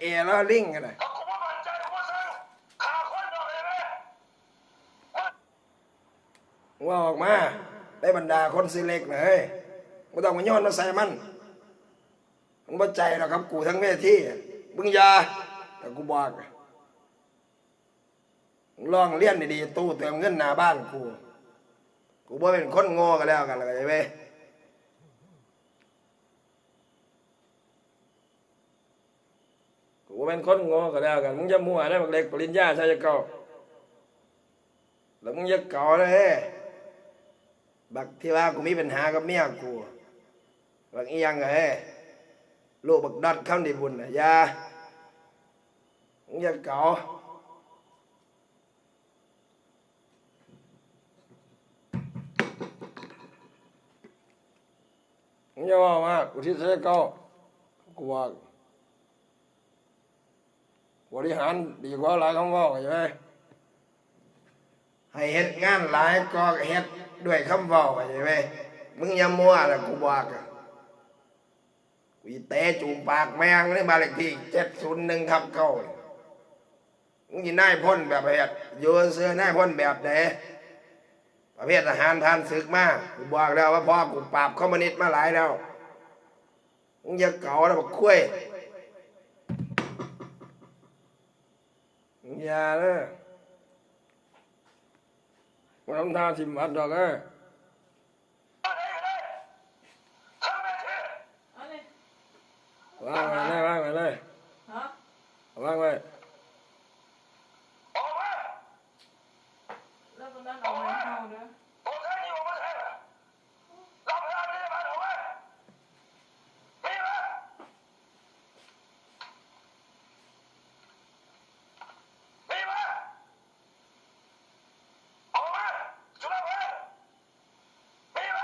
เอแล้วลิงกันนะถ้ากูไม่มั่นใจกูไม่สั่งขาคนดอกเลยว่าออกมาได้บรรดาคนสิเล็กนะเฮ้ยไม่ต้องมาย้อนมาใส่มันมันบ่ใจหรอกครับกูทั้งเวทีมึงยาแต่กูบอกลองเลี้ยนดีๆตู้เติมเงินหน้าบ้านกู กูบ่เป็นคนโง่กันแล้วกันเลยเว้ย กูเป็นคนโง่กันแล้วกัน มึงจะมั่วนะบักเล็กปริญญาใช่จะเก่าแล้วมึงจะเก่าเลยบักที่ว่ากูมีปัญหากับเมียกูบักอียังไงลูกบักดอดข้าในบุญนะยามึงจะเก่ามึงจะว่ามากูที่เสียเก้ากูว่า บริหารดีกว่าหลายคำว่าใช่ไหมให้เฮ็ดงานหลายก็เฮ็ดด้วยคำว่าใช่ไหมมึงอย่ามัวนะกูบอกอะกูอีเตะจูปากแมงในบ้าเลขที่เจ็ดศูนย์หนึ่งทับเก้ามึงยีนายพ่นแบบเฮ็ดอยู่เสื้อนายพ่นแบบไหนประเภททหารทานศึกมากกูบอกแล้วว่าพ่อกูปราบคอมมิวนิสต์มาหลายแล้วมึงอย่าเก่าแล้วบอกคุ้ย ย่าเด้อมาทำท่าทิมอัดดอกเอ้ยอะไรก็ได้ทำแม่เท่เอาเลยวางไว้เลยว่างไว้เลยฮะวางไว้ออกมาแล้วก็นั่นเอาไว้เข้าเด้อ ตัวแทนนี่ออกมาแทนรับพลังนี่มาออกมามีไหมมีไหมออกมาจุฬาภรณ์มีไหม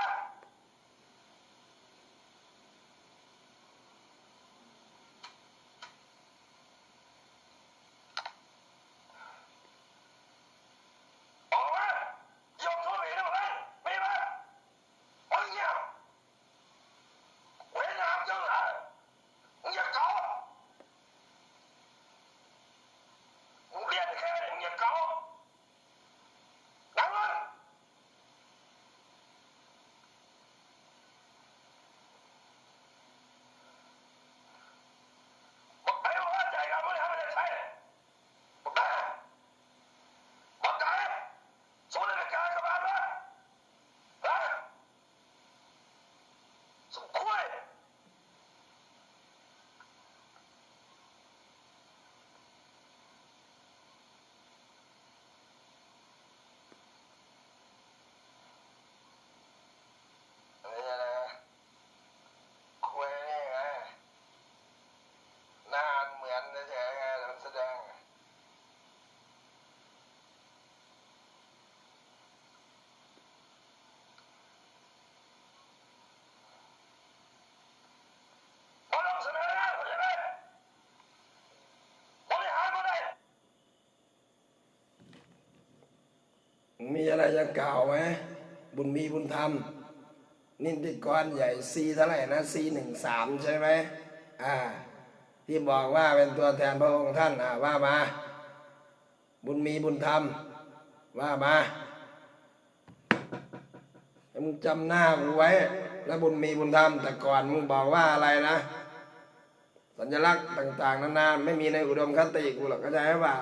ออกมายกโทษให้ได้ไหมมีไหมมึงเนี่ยเวรนามจังเลยมึงอย่าเกามึงเรียนแค่นี้มึงอย่าเกานั่งลงบอกไปว่าใจกับมึงทำอะไรใช่บอกไป Một cái Số này là cái các bạn đó Hả Số khuê Bây giờ là Khuê này à Nàng mượn để sẽ làm sao đang มาลงเสนอแล้วเข้าใจไหมบริหารมาได้มึงมีอะไรจะกล่าวไหมบุญมีบุญธรรม นิติกรใหญ่ซีเท่าไหร่นะซีหนึ่งสามใช่ไหมอ่า ที่บอกว่าเป็นตัวแทนพระองค์ท่านอ่าว่ามา บุญมีบุญธรรม ว่ามาให้มึงจำหน้ากูไว้ แล้วบุญมีบุญธรรม แต่ก่อนมึงบอกว่าอะไรนะ สัญลักษณ์ต่าง ๆนานาไม่มีในอุดมคติกูหรอกเข้าใจไหมเปล่า